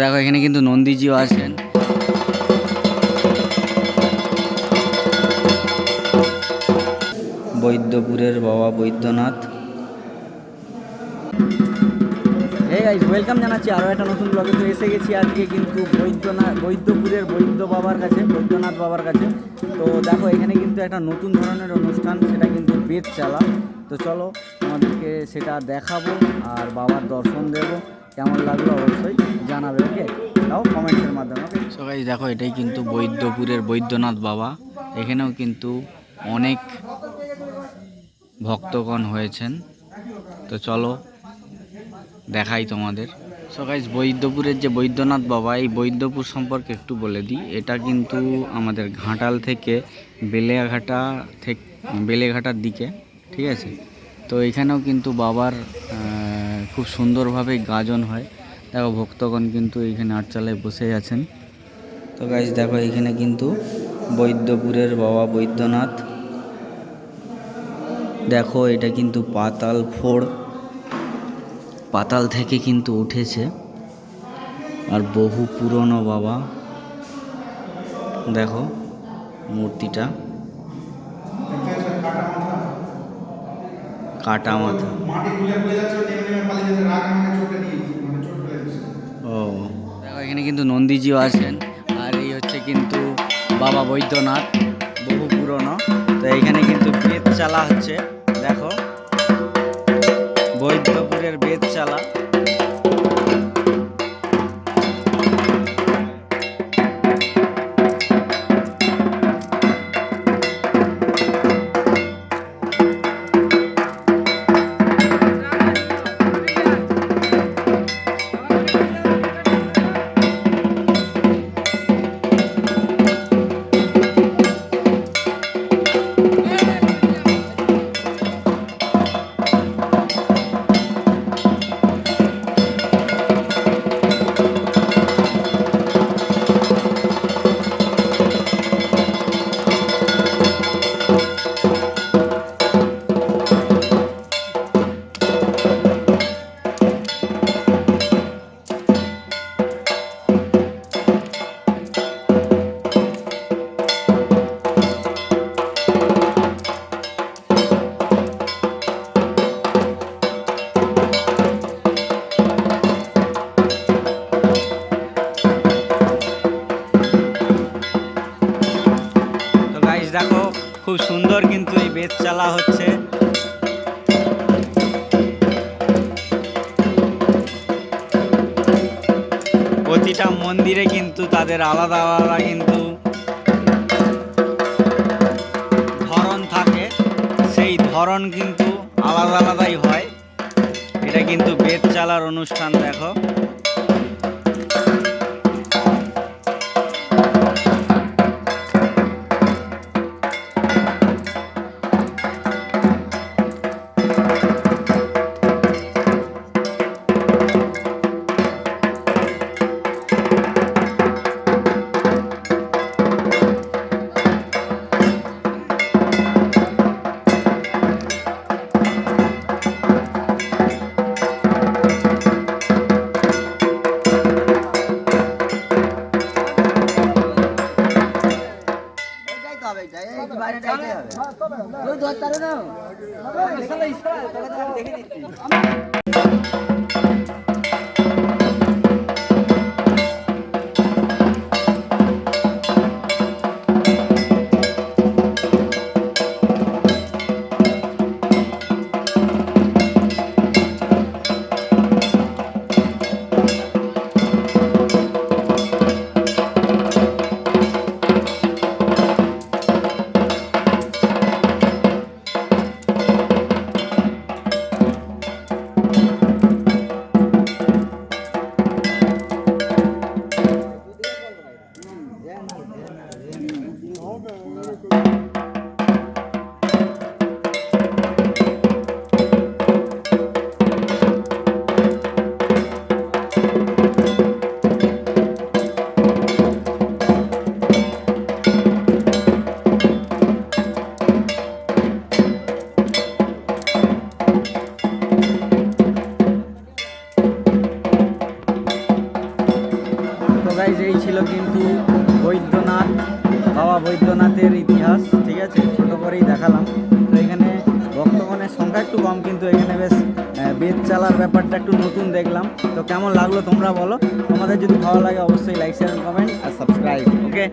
দেখো, এখানে কিন্তু নন্দীজিও আছেন। বৈদ্যপুরের বাবা বৈদ্যনাথ। এই ওয়েলকাম জানাচ্ছি আরও একটা নতুন ব্লগে তো এসে গেছি আজকে কিন্তু বৈদ্যনাথ বৈদ্যপুরের বৈদ্য বাবার কাছে, বৈদ্যনাথ বাবার কাছে। তো দেখো, এখানে কিন্তু একটা নতুন ধরনের অনুষ্ঠান, সেটা কিন্তু বেদ চালা তো চলো আমাদেরকে সেটা দেখাবো আর বাবার দর্শন দেব। কেমন লাগল অবশ্যই জানাবে, ওকে? তাও কমেন্টের মাধ্যমে সবাই দেখো, এটাই কিন্তু বৈদ্যপুরের বৈদ্যনাথ বাবা। এখানেও কিন্তু অনেক ভক্তগণ হয়েছেন। তো চলো, দেখাই তোমাদের। সো বৈদ্যপুরের যে বৈদ্যনাথ বাবা, এই বৈদ্যপুর সম্পর্কে একটু বলে দিই। এটা কিন্তু আমাদের ঘাটাল থেকে বেলেঘাটা থেকে, বেলেঘাটার দিকে, ঠিক আছে? তো এখানেও কিন্তু বাবার খুব সুন্দরভাবে গাজন হয়। দেখো ভক্তগণ কিন্তু এখানে আটচালায় বসে আছেন। তো গাইজ দেখো এখানে কিন্তু বৈদ্যপুরের বাবা বৈদ্যনাথ। দেখো এটা কিন্তু পাতাল ফোড়। পাতাল থেকে কিন্তু উঠেছে। আর বহু পুরনো বাবা। দেখো মূর্তিটা। কাটা মাথা। মাটি খুলে খুলে যাচ্ছে নেমে নেমে পালিয়ে যাচ্ছে রাগ আমাকে চোখে দিয়েছি মানে ফেলে ও। দেখো এখানে কিন্তু নন্দীজিও আছেন আর এই হচ্ছে কিন্তু বাবা বৈদ্যনাথ বহু পুরনো। তো এখানে কিন্তু বেদ চালা হচ্ছে দেখো। বৈদ্যপুরের বেদ চালা তো দেখো, খুব সুন্দর কিন্তু এই বেদ চালা হচ্ছে। প্রতিটা মন্দিরে কিন্তু তাদের আলাদা আলাদা কিন্তু ধরন থাকে। সেই ধরন কিন্তু আলাদা আলাদাই হয়। এটা কিন্তু বেদ চালার অনুষ্ঠান, দেখো। হবে এটা এই বাইরে যাইতে হবে তুই ধরতে না দেখে নিচ্ছি গাইজ এই ছিল কিন্তু বৈদ্যনাথ, বাবা বৈদ্যনাথের ইতিহাস, ঠিক আছে? ছোট করেই দেখালাম। তো এখানে ভক্তগণের সংখ্যা একটু কম, কিন্তু এখানে বেশ বেদ চালার ব্যাপারটা একটু নতুন দেখলাম। তো কেমন লাগল তোমরা বলো? তোমাদের যদি ভালো লাগে অবশ্যই লাইক শেয়ার কমেন্ট আর সাবস্ক্রাইব ওকে